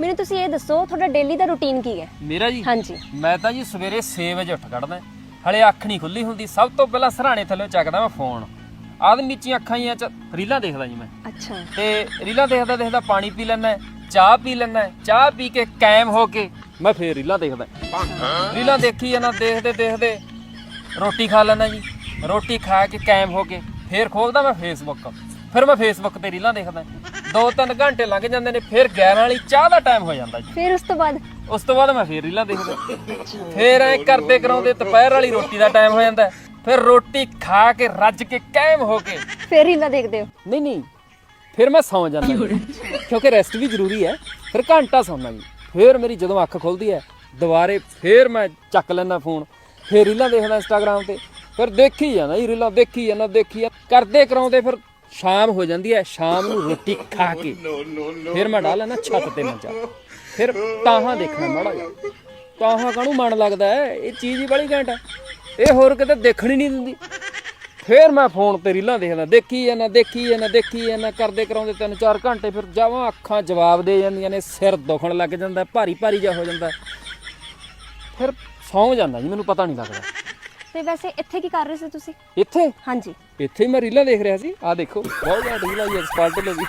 ਮੈਨੂੰ ਤੁਸੀਂ ਇਹ ਦੱਸੋ ਤੁਹਾਡਾ ਡੇਲੀ ਦਾ ਰੁਟੀਨ ਕੀ ਹੈ? ਮੇਰਾ ਜੀ? ਹਾਂਜੀ। ਮੈਂ ਤਾਂ ਜੀ ਸਵੇਰੇ 6 ਵਜੇ ਉੱਠ ਖੜਦਾ ਹਲੇ ਅੱਖ ਨਹੀਂ ਖੁੱਲੀ ਹੁੰਦੀ। ਸਭ ਤੋਂ ਪਹਿਲਾਂ ਸਰਾਣੇ ਥੱਲੇ ਚੱਕਦਾ ਮੈਂ ਫੋਨ ਆਦ ਨੀਚੀਆਂ ਅੱਖਾਂ ਹੀ ਚ ਰੀਲਾਂ ਦੇਖਦਾ ਜੀ ਮੈਂ। ਅੱਛਾ। ਤੇ ਰੀਲਾਂ ਦੇਖਦਾ ਦੇਖਦਾ ਪਾਣੀ ਪੀ ਲੈਣਾ ਚਾਹ ਪੀ ਲੈਣਾ ਚਾਹ ਪੀ ਕੇ ਕਾਇਮ ਹੋ ਕੇ ਮੈਂ ਫੇਰ ਰੀਲਾਂ ਦੇਖਦਾ ਰੀਲਾਂ ਦੇਖੀ ਜਾਂਦਾ ਦੇਖਦੇ ਦੇਖਦੇ ਰੋਟੀ ਖਾ ਲੈਣਾ ਜੀ। ਰੋਟੀ ਖਾ ਕੇ ਕਾਇਮ ਹੋ ਕੇ ਫੇਰ ਖੋਲਦਾ ਮੈਂ ਫੇਸਬੁੱਕ ਫਿਰ ਮੈਂ ਫੇਸਬੁੱਕ ਤੇ ਰੀਲਾਂ ਦੇਖਦਾ। ਦੋ ਤਿੰਨ ਘੰਟੇ ਲੰਘ ਜਾਂਦੇ ਨੇ ਫਿਰ 11 ਵਾਲੀ ਚਾਹ ਦਾ ਟਾਈਮ ਹੋ ਜਾਂਦਾ ਜੀ। ਫਿਰ ਉਸ ਤੋਂ ਬਾਅਦ? ਉਸ ਤੋਂ ਬਾਅਦ ਮੈਂ ਫੇਰ ਰੀਲਾਂ ਦੇਖਦਾ। ਫੇਰ ਐ ਕਰਦੇ ਕਰਾਉਂਦੇ ਦੁਪਹਿਰ ਵਾਲੀ ਰੋਟੀ ਦਾ ਟਾਈਮ ਹੋ ਜਾਂਦਾ। ਫਿਰ ਰੋਟੀ ਖਾ ਕੇ ਰੱਜ ਕੇ ਕਾਇਮ ਹੋ ਕੇ। ਫਿਰ ਰੀਲਾਂ ਦੇਖਦੇ ਹੋ? ਨਹੀਂ ਨਹੀਂ। ਫਿਰ ਮੈਂ ਸੌਂ ਜਾਂਦਾ। ਕਿਉਂਕਿ ਰੈਸਟ ਵੀ ਜ਼ਰੂਰੀ ਹੈ। ਫਿਰ ਘੰਟਾ ਸੌਂਦਾ ਜੀ। ਫਿਰ ਮੇਰੀ ਜਦੋਂ ਅੱਖ ਖੁੱਲਦੀ ਹੈ ਦੁਬਾਰੇ ਫਿਰ ਮੈਂ ਚੱਕ ਲੈਂਦਾ ਫੋਨ ਫਿਰ ਰੀਲਾਂ ਦੇਖਦਾ ਇੰਸਟਾਗ੍ਰam ਤੇ। ਫਿਰ ਦੇਖੀ ਜਾਂਦਾ ਜੀ ਰੀਲਾਂ ਦੇਖੀ ਜਾਂਦਾ ਦੇਖੀ ਜਾ- ਕਰਦੇ ਕਰਾਉਂਦੇ ਫਿਰ ਸ਼ਾਮ ਹੋ ਜਾਂਦੀ ਹੈ ਸ਼ਾਮ ਨੂੰ ਰੋਟੀ ਖਾ ਕੇ। ਫਿਰ ਮੈਂ ਡਾਲ ਲੈਣਾ ਛੱਤ ਤੇ ਮੰਜਾ ਫਿਰ ਤਾਹਾਂ ਦੇਖਣਾ ਮਾੜਾ ਜਿਹਾ। ਤਾਹਾਂ ਕਾਹਨੂੰ ਮਨ ਲੱਗਦਾ ਹੈ? ਇਹ ਚੀਜ਼ ਹੀ ਬੜੀ ਘੈਂਟ ਹੈ। ਇਹ ਹੋਰ ਕਿਤੇ ਦੇਖਣੀ ਨਹੀਂ ਦਿੰਦੀ। ਫੇਰ ਮੈਂ ਫੋਨ ਤੇ ਰੀਲਾਂ ਦੇਖਦਾ। ਦੇਖੀ ਜਾਂਦਾ ਦੇਖੀ ਜਾਂਦਾ ਦੇਖੀ ਜਾਂਦਾ। ਕਰਦੇ ਕਰਾਉਂਦੇ ਤਿੰਨ ਚਾਰ ਘੰਟੇ ਫਿਰ ਜਾਵਾਂ ਅੱਖਾਂ ਜਵਾਬ ਦੇ ਜਾਂਦੀਆਂ ਨੇ ਸਿਰ ਦੁਖਣ ਲੱਗ ਜਾਂਦਾ ਭਾਰੀ ਭਾਰੀ ਜਿਹਾ ਹੋ ਜਾਂਦਾ। ਫਿਰ ਸੌਂ ਜਾਂਦਾ ਜੀ ਮੈਨੂੰ ਪਤਾ ਨਹੀਂ ਲੱਗਦਾ। ਤੇ ਵੈਸੇ ਇੱਥੇ ਕੀ ਕਰ ਰਹੇ ਸੀ ਤੁਸੀਂ? ਇੱਥੇ? ਹਾਂਜੀ। ਇੱਥੇ ਹੀ ਮੈਂ ਰੀਲਾਂ ਦੇਖ ਰਿਹਾ ਸੀ। ਆ ਦੇਖੋ। ਬਹੁਤ ਜ਼ਿਆਦਾ ਰੀਲਾਂ ਜੀ ਐਕਸਪਰਟ ਲੋਗੀ